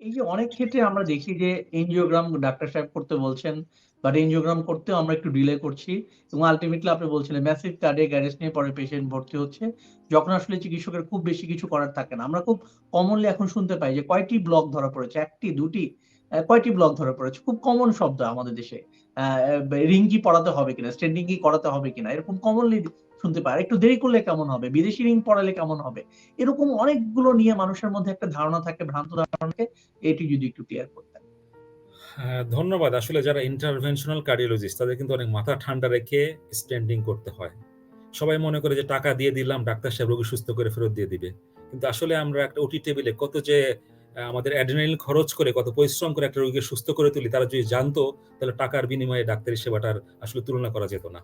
এই যে অনেক ক্ষেত্রে আমরা দেখি যে এনজিওগ্রাম ডাক্তার সাহেব করতে বলছেন, বাট এনজিওগ্রাম করতেও আমরা একটু ডিলে করছি এবং আল্টিমেটলি আপনি বলছিলেন ম্যাসিভ কার্ডিয়াক অ্যারেস্ট নিয়ে পরে পেশেন্ট ভর্তি হচ্ছে। যখন আসলে চিকিৎসকের খুব বেশি কিছু করার থাকে না। আমরা খুব কমনলি এখন শুনতে পাই যে কয়টি ব্লক ধরা পড়েছে? ১ টি, ২ টি? কয়টি ব্লক ধরা পড়েছে? খুব কমন শব্দ আমাদের দেশে। রিং পড়াতে হবে কিনা? স্টেন্টিং কি করাতে হবে কিনা? এরকম কমনলি শুনতে পাই। আরেকটু দেরি করলে কেমন হবে? বিদেশি রিং পড়ালে কেমন হবে? এরকম অনেকগুলো নিয়ে মানুষের মধ্যে একটা ধারণা থাকে, ভ্রান্ত ধারণা এটি যদি একটু ক্লিয়ার করতেন। হ্যাঁ, ধন্যবাদ। আসলে যারা ইন্টারভেনশনাল কার্ডিওলজিস্ট তাদের কিন্তু অনেক মাথা ঠান্ডা রেখে স্ট্যান্ডিং করতে হয়। সবাই মনে করে যে টাকা দিয়ে দিলাম, ডাক্তার সাহেব রোগী সুস্থ করে ফেরত দিয়ে দিবে। কিন্তু আসলে আমরা একটা ওটি টেবিলে কত যে আমাদের অ্যাড্রিনালিন খরচ করে, কত পরিশ্রম করে একটা রোগীকে সুস্থ করে তুলি, তারা যদি জানতো তাহলে টাকার বিনিময়ে ডাক্তারি সেবাটার আসলে তুলনা করা যেত না।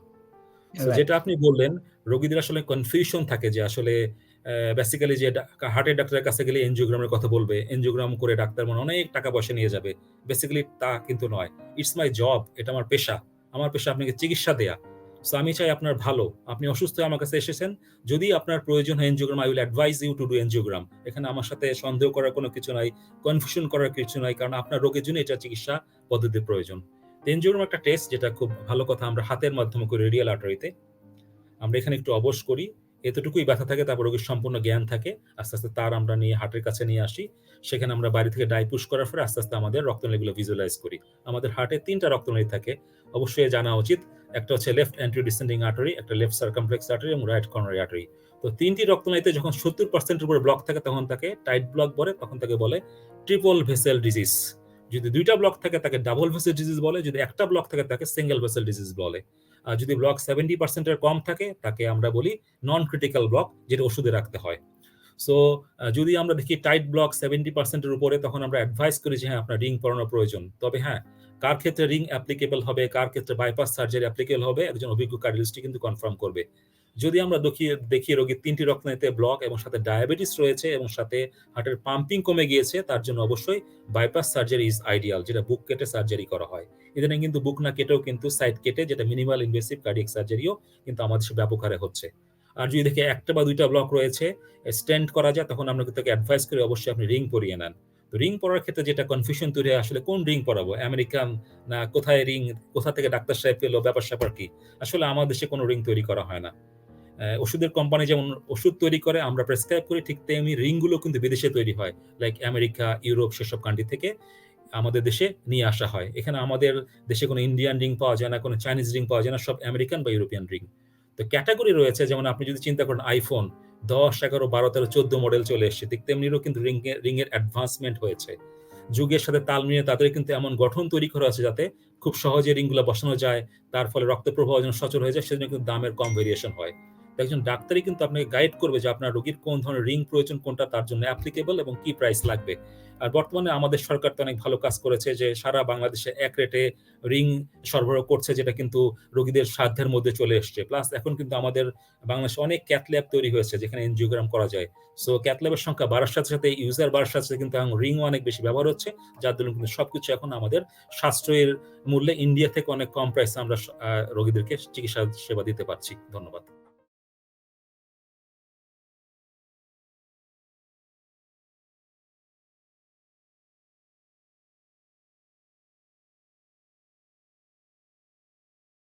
যেটা আপনি বললেন, রোগীদের আসলে কনফিউশন থাকে যে আসলে বেসিক্যালি যে হার্টের ডাক্তারের কাছে গেলে এনজিওগ্রামের কথা বলবে। এনজিওগ্রাম করে ডাক্তার মনে অনেক টাকা পয়সা নিয়ে যাবে। বেসিক্যালি তা কিন্তু নয়। It's my job. এটা আমার পেশা। আমার পেশা আপনাকে চিকিৎসা দেয়া। সো আমি চাই আপনার ভালো। আপনি অসুস্থ হয়ে আমার কাছে এসেছেন। যদি আপনার প্রয়োজন হয় angiogram, I will advise you to do angiogram এখানে আমার সাথে সন্দেহ করার কোনো কিছু নাই, কনফিউশন করার কিছু নাই। কারণ আপনার রোগের জন্য এটা চিকিৎসা পদ্ধতির প্রয়োজন। তো একটা টেস্ট যেটা খুব ভালো কথা আমরা হাতের মাধ্যমে করি রেডিয়াল আর্টারিতে। আমরা এখানে একটু অবশ করি। এতটুকুই ব্যথা থাকে তারপর রোগীর সম্পূর্ণ জ্ঞান থাকে। আস্তে, আস্তে তার আমরা নিয়ে হার্টের কাছে নিয়ে আসি। সেখানে আমরা বাইরে থেকে ডাই পুশ করার পরে আস্তে, আস্তে আমাদের রক্তনালীগুলো ভিজুয়ালাইজ করি। আমাদের হার্টে ৩ টা রক্তনালী থাকে। অবশ্যই জানা উচিত। একটা হচ্ছে লেফট অ্যান্টেরিয়র ডিসেন্ডিং আর্টারি, একটা লেফট সারকামফ্লেক্স আর্টারি এবং রাইট করোনারি আর্টারি। তো ৩ টি রক্তনালীতে যখন ৭০% এর উপরে ব্লক থাকে তখন তাকে টাইট ব্লক বলে, তখন তাকে বলে ট্রিপল ভেসেল ডিজিজ। যদি ২ টা ব্লক থাকে তাকে ডাবল ভেসেল ডিজিজ বলে। যদি একটা ব্লক থাকে তাকে সিঙ্গল ভেসেল ডিজিজ বলে। আর যদি ব্লক 70% এর কম থাকে তাকে আমরা বলি নন ক্রিটিক্যাল ব্লক যেটা ওষুধে রাখতে হয়। সো যদি আমরা দেখি টাইট ব্লক 70% এর উপরে তখন আমরা অ্যাডভাইস করি যে হ্যাঁ, আপনার রিং পরানো প্রয়োজন। তবে হ্যাঁ, কার ক্ষেত্রে রিং অ্যাপ্লিকেবল হবে, কার ক্ষেত্রে বাইপাস সার্জারি অ্যাপ্লিকেবল হবে একজন অভিজ্ঞ কার্ডিওলজিস্টই কিন্তু কনফার্ম করবে। যদি আমরা দখি দেখি রোগীর ৩ টি রক্তনালীতে ব্লক এবং সাথে ডায়াবেটিস রয়েছে এবং সাথে হার্টের পাম্পিং কমে গিয়েছে তার জন্য অবশ্যই বাইপাস সার্জারি ইস আইডিয়াল যেটা বুক কেটে সার্জারি করা হয়। ইদানিং কিন্তু বুক না কেটেও কিন্তু সাইড কেটে যেটা মিনিমাল ইনভেসিভ কার্ডিয়াক সার্জারিও কিন্তু আমাদের দেশে ব্যাপক হারে হচ্ছে। আর যদি দেখি একটা বা দুইটা ব্লক রয়েছে, স্টেন্ট করা যায় তখন আমরা তাকে অ্যাডভাইস করি অবশ্যই আপনি রিং পরিয়ে নেন। তো রিং পরার ক্ষেত্রে যেটা কনফিউশন তৈরি হয় আসলে কোন রিং পরাবো? আমেরিকান না কোথায় রিং, কোথা থেকে ডাক্তার সাহেব পেল ব্যাপার-স্যাপার কি? আসলে আমার দেশে কোনো রিং তৈরি করা হয় না। ওষুধের কোম্পানি যেমন ওষুধ তৈরি করে আমরা প্রেসক্রাইব করি ঠিক তেমনি রিংগুলো কিন্তু বিদেশে তৈরি হয়। লাইক আমেরিকা, ইউরোপ সেসব কান্ট্রি থেকে আমাদের দেশে নিয়ে আসা হয়। এখানে আমাদের দেশে কোনো ইন্ডিয়ান রিং পাওয়া যায় না, কোনো চাইনিজ রিং পাওয়া যায় না। সব আমেরিকান বা ইউরোপিয়ান রিং। তো ক্যাটাগরি রয়েছে যেমন আপনি যদি চিন্তা করেন আইফোন দশ এগারো বারো তেরো চোদ্দ মডেল চলে এসছে। ঠিক তেমনিরও কিন্তু রিং এর রিং এর অ্যাডভান্সমেন্ট হয়েছে। যুগের সাথে তাল মিলিয়ে তাদের কিন্তু এমন গঠন তৈরি করা আছে যাতে খুব সহজে রিংগুলো বসানো যায়। তার ফলে রক্ত প্রবাহ যেন সচল হয়ে যায় সেজন্য কিন্তু দামের কম ভেরিয়েশন হয়। একজন ডাক্তারই কিন্তু আপনাকে গাইড করবে যে আপনার রোগীর কোন ধরনের রিং প্রয়োজন, কোনটা তার জন্য অ্যাপ্লিকেবল এবং কি প্রাইস লাগবে। আর বর্তমানে আমাদের সরকার তো অনেক ভালো কাজ করেছে যে সারা বাংলাদেশে এক রেটে রিং সরবরাহ করছে যেটা কিন্তু রোগীদের সাধ্যের মধ্যে চলে এসছে। প্লাস এখন কিন্তু আমাদের বাংলাদেশে অনেক ক্যাথ ল্যাব তৈরি হয়েছে যেখানে এনজিওগ্রাম করা যায়। সো ক্যাথ ল্যাবের সংখ্যা বাড়ার সাথে, সাথে ইউজার বাড়ার সাথে, সাথে কিন্তু এখন রিংও অনেক বেশি ব্যবহার হচ্ছে। যার দরুন কিন্তু সবকিছু এখন আমাদের সাশ্রয়ের মূল্যে ইন্ডিয়া থেকে অনেক কম প্রাইসে আমরা রোগীদেরকে চিকিৎসা সেবা দিতে পারছি। ধন্যবাদ।